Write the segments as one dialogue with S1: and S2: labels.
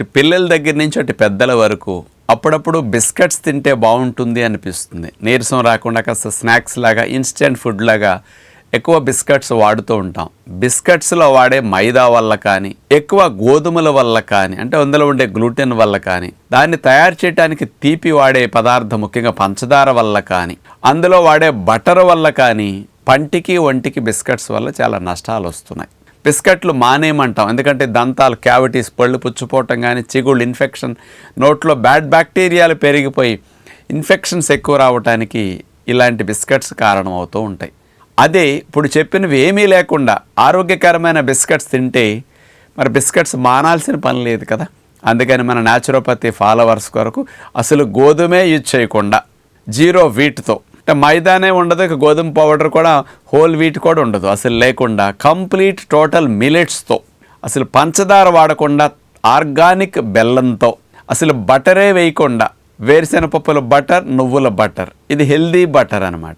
S1: ఇటు పిల్లల దగ్గర నుంచి అటు పెద్దల వరకు అప్పుడప్పుడు బిస్కెట్స్ తింటే బాగుంటుంది అనిపిస్తుంది. నీరసం రాకుండా కాస్త స్నాక్స్ లాగా ఇన్స్టెంట్ ఫుడ్ లాగా ఎక్కువ బిస్కెట్స్ వాడుతూ ఉంటాం. బిస్కెట్స్లో వాడే మైదా వల్ల కానీ ఎక్కువ గోధుమల వల్ల కానీ అంటే అందులో ఉండే గ్లూటెన్ వల్ల కానీ దాన్ని తయారు చేయడానికి తీపి వాడే పదార్థం ముఖ్యంగా పంచదార వల్ల కానీ అందులో వాడే బటర్ వల్ల కానీ పంటికి ఒంటికి బిస్కెట్స్ వల్ల చాలా నష్టాలు వస్తున్నాయి. బిస్కెట్లు మానేయమంటాం. ఎందుకంటే దంతాలు క్యావిటీస్ పళ్ళు పుచ్చిపోవటం కానీ చిగుళ్ళు ఇన్ఫెక్షన్ నోట్లో బ్యాడ్ బ్యాక్టీరియాలు పెరిగిపోయి ఇన్ఫెక్షన్స్ ఎక్కువ రావటానికి ఇలాంటి బిస్కెట్స్ కారణం అవుతూ ఉంటాయి. అదే ఇప్పుడు చెప్పినవి ఏమీ లేకుండా ఆరోగ్యకరమైన బిస్కెట్స్ తింటే మరి బిస్కెట్స్ మానాల్సిన పని లేదు కదా. అందుకని మన న్యాచురోపతి ఫాలోవర్స్ కొరకు అసలు గోధుమే యూజ్ చేయకుండా జీరో వీట్తో మైదానే ఉండదు ఇక గోధుమ పౌడర్ కూడా హోల్ వీట్ కూడా ఉండదు. అసలు లేకుండా కంప్లీట్ టోటల్ మిలెట్స్తో అసలు పంచదార వాడకుండా ఆర్గానిక్ బెల్లంతో అసలు బటరే వేయకుండా వేరుశెనపప్పుల బటర్ నువ్వుల బటర్. ఇది హెల్దీ బటర్ అన్నమాట.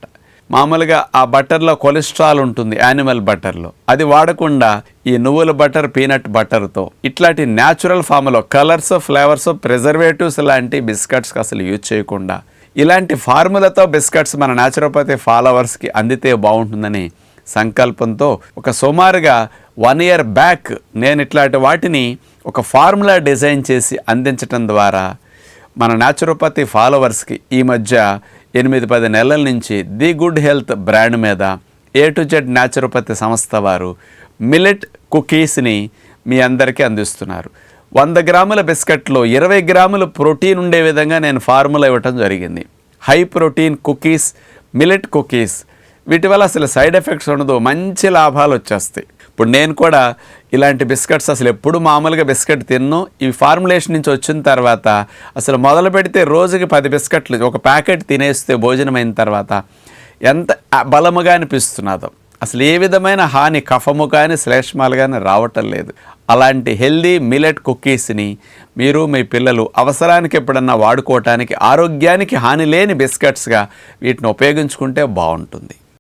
S1: మామూలుగా ఆ బటర్లో కొలెస్ట్రాల్ ఉంటుంది యానిమల్ బటర్లో. అది వాడకుండా ఈ నువ్వుల బటర్ పీనట్ బటర్తో ఇట్లాంటి న్యాచురల్ ఫామ్లో కలర్స్ ఫ్లేవర్స్ ప్రిజర్వేటివ్స్ లాంటి బిస్కెట్స్కి అసలు యూజ్ చేయకుండా ఇలాంటి ఫార్ములతో బిస్కెట్స్ మన న్యాచురోపతి ఫాలోవర్స్కి అందితే బాగుంటుందని సంకల్పంతో ఒక సుమారుగా వన్ ఇయర్ బ్యాక్ నేను ఇట్లాంటి వాటిని ఒక ఫార్ములా డిజైన్ చేసి అందించటం ద్వారా మన న్యాచురోపతి ఫాలోవర్స్కి ఈ మధ్య ఎనిమిది పది నెలల నుంచి ది గుడ్ హెల్త్ బ్రాండ్ మీద ఏ టు జెడ్ న్యాచురోపతి సంస్థ వారు మిలెట్ కుకీస్ని మీ అందరికీ అందిస్తున్నారు. వంద గ్రాముల బిస్కెట్లో ఇరవై గ్రాముల ప్రోటీన్ ఉండే విధంగా నేను ఫార్ములా ఇవ్వటం జరిగింది. High protein cookies millet cookies వీటి వల్ల అసలు సైడ్ ఎఫెక్ట్స్ ఉండదు మంచి లాభాలు వచ్చేస్తాయి. ఇప్పుడు నేను కూడా ఇలాంటి బిస్కెట్స్ అసలు ఎప్పుడు మామూలుగా బిస్కెట్ తిన్ను. ఈ ఫార్ములేషన్ నుంచి వచ్చిన తర్వాత అసలు మొదలు పెడితే రోజుకి పది బిస్కెట్లు ఒక ప్యాకెట్ తినేస్తే భోజనం అయిన తర్వాత ఎంత బలముగా అనిపిస్తున్నదో. అసలు ఏ విధమైన హాని కఫము కానీ శ్లేష్మాలు కానీ రావటం లేదు. అలాంటి హెల్దీ మిలెట్ కుకీస్ని మీరు మీ పిల్లలు అవసరానికి ఎప్పుడన్నా వాడుకోవటానికి ఆరోగ్యానికి హాని లేని బిస్కెట్స్గా వీటిని ఉపయోగించుకుంటే బాగుంటుంది.